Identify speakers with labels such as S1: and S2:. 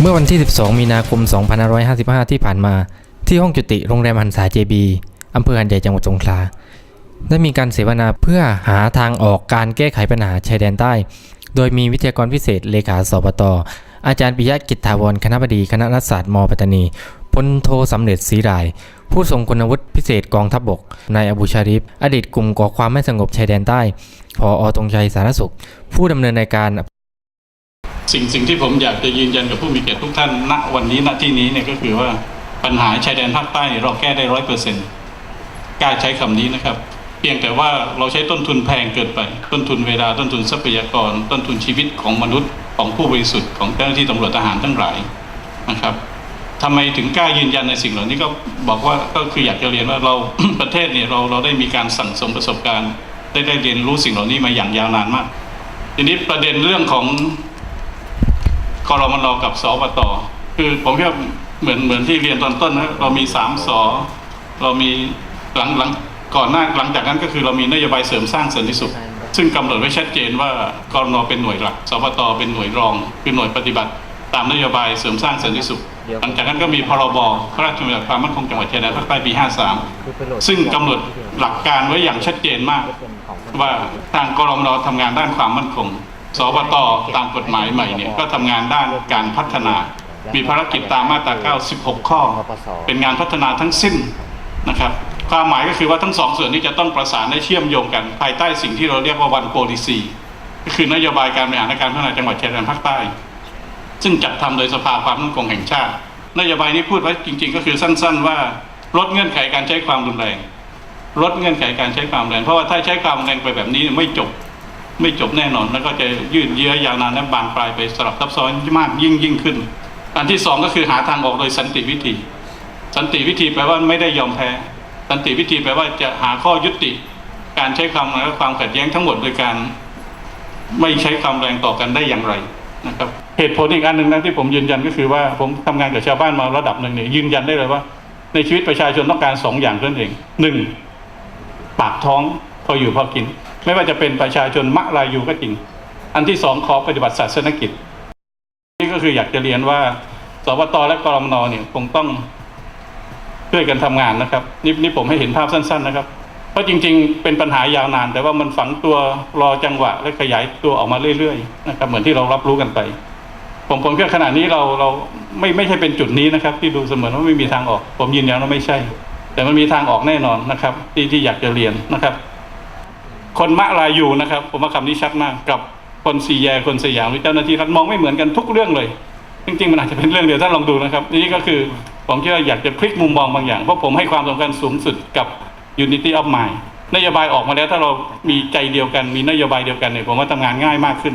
S1: เมื่อวันที่ 12 มีนาคม 2555 ที่ผ่านมา ที่ห้องจุติโรงแรมหันษาเจบีอำเภอหันใหญ่จังหวัดสงขลา ได้มีการเสวนาเพื่อหาทางออกการแก้ไขปัญหาชายแดนใต้ โดยมีวิทยากรพิเศษเลขาสปตอาจารย์ปิยะกิจถาวรคณะบดีคณะรัฐศาสตร์มปัตตานีพลโทสำเร็จศรีราย ผู้ทรงคุณวุฒิพิเศษกองทัพบกนายอบูชาริฟอดีตกลุ่มก่อความไม่สงบชายแดนใต้พออตรงชัยสารสุข ผู้ดำเนินรายการ
S2: สิ่งสิ่งที่ผมอยากจะยืนยันกับผู้มีเกียรติทุกท่านณวันนี้ณที่นี้เนี่ยก็คือว่าปัญหาชายแดนภาคใต้เราแก้ได้ร้อยเปอร์เซ็นต์กล้าใช้คำนี้นะครับ เพียงแต่ว่าเราใช้ต้นทุนแพงเกินไป ต้นทุนเวลาต้นทุนทรัพยากร ต้นทุนชีวิตของมนุษย์ของผู้บริสุทธิ์ของเจ้าหน้าที่ตำรวจทหารทั้งหลายนะครับทำไมถึงกล้ายืนยันในสิ่งเหล่านี้ก็บอกว่าก็คืออยากจะเรียนว่าเราประเทศเนี่ยเราเราได้มีการสั่งสมประสบการณ์ ได้ได้เรียนรู้สิ่งเหล่านี้มาอย่างยาวนานมาก ทีนี้ประเด็นเรื่องของ กรมนกับสปตคือผมคิดว่าเหมือนเหมือนที่เรียนตอนต้นนะเรามีสามสอเรามีหลังหลังก่อนหน้าหลังจากนั้นก็คือเรามีนโยบายเสริมสร้างสันติสุข ซึ่งกำหนดไว้ชัดเจนว่ากรมนเป็นหน่วยหลักสปตเป็นหน่วยรอง คือหน่วยปฏิบัติ ตามนโยบายเสริมสร้างสันติสุข หลังจากนั้นก็มีพรบพระราชบัญญัติความมั่นคงจังหวัดชายแดนภาคใต้ปี 53 ซึ่งกำหนดหลักการไว้อย่างชัดเจนมาก ว่าทางกรมนทำงานด้านความมั่นคง สบตตามกฎหมายใหม่เนี่ยก็ทำงานด้านการพัฒนา มีภารกิจตามมาตรา96ข้อ เป็นงานพัฒนาทั้งสิ้นนะครับความหมายก็คือว่าทั้งสองส่วนนี้จะต้องประสานและเชื่อมโยงกันภายใต้สิ่งที่เราเรียกว่าวันโ o ลิซีก็คือนโยบายการบริหารและการพัฒนาจังหวัดชายแดนภาคใต้ ซึ่งจัดทำโดยสภาความมั่นคงแห่งชาติ นโยบายนี้พูดไว้จริง ๆ ก็คือสั้น ๆ ว่าลดเงื่อนไขการใช้ความรุนแรงลดเงื่อนไขการใช้ความรุนแรงเพราะว่าถ้าใช้ความรุนแรงไปแบบนี้ไม่จบ ไม่จบแน่นอน แล้วก็จะยืดเยื้อยาวนานและบานปลายไปสลับซับซ้อนมากยิ่งยิ่งขึ้น อันที่สองก็คือหาทางออกโดยสันติวิธี สันติวิธีแปลว่าไม่ได้ยอมแพ้ สันติวิธีแปลว่าจะหาข้อยุติ การใช้ความและความขัดแย้งทั้งหมดโดยการ ไม่ใช้ความแรงต่อกันได้อย่างไรนะครับเหตุผลอีกอันหนึ่งนะที่ผมยืนยันก็คือว่าผมทำงานกับชาวบ้านมาระดับหนึ่งเนี่ยยืนยันได้เลยว่า ในชีวิตประชาชนต้องการสองอย่างเท่านั้นเองหนึ่งปากท้อง พออยู่พอกิน ไม่ว่าจะเป็นประชาชนมะลายูก็จริง อันที่สองขอปฏิบัติศาสนกิจ นี่ก็คืออยากจะเรียนว่าสวตและกรมนเนี่ยคงต้องช่วยกันทำงานนะครับนี่นี่ผมให้เห็นภาพสั้น ๆ นะครับ เพราะจริง ๆ เป็นปัญหายาวนาน แต่ว่ามันฝังตัวรอจังหวะ และขยายตัวออกมาเรื่อยๆนะครับเหมือนที่เรารับรู้กันไป ผมผมคิดว่าขณะนี้เราเราไม่ไม่ใช่เป็นจุดนี้นะครับ ที่ดูเสมือนว่าไม่มีทางออก ผมยืนยันว่าไม่ใช่ แต่มันมีทางออกแน่นอนนะครับ ที่ที่อยากจะเรียนนะครับ คนมะลายูนะครับ ผมว่าคำนี้ชัดมากกับคนซีแยคนสยามเจ้าหน้าที่รัฐมองไม่เหมือนกันทุกเรื่องเลย จริงๆมันอาจจะเป็นเรื่องเดียวท่านลองดูนะครับนี่ก็คือผมคิดว่าอยากจะพลิกมุมมองบางอย่างเพราะผมให้ความสำคัญสูงสุดกับ unity of mind นโยบายออกมาแล้วถ้าเรามีใจเดียวกันมีนโยบายเดียวกันเนี่ยผมว่าทำงานง่ายมากขึ้น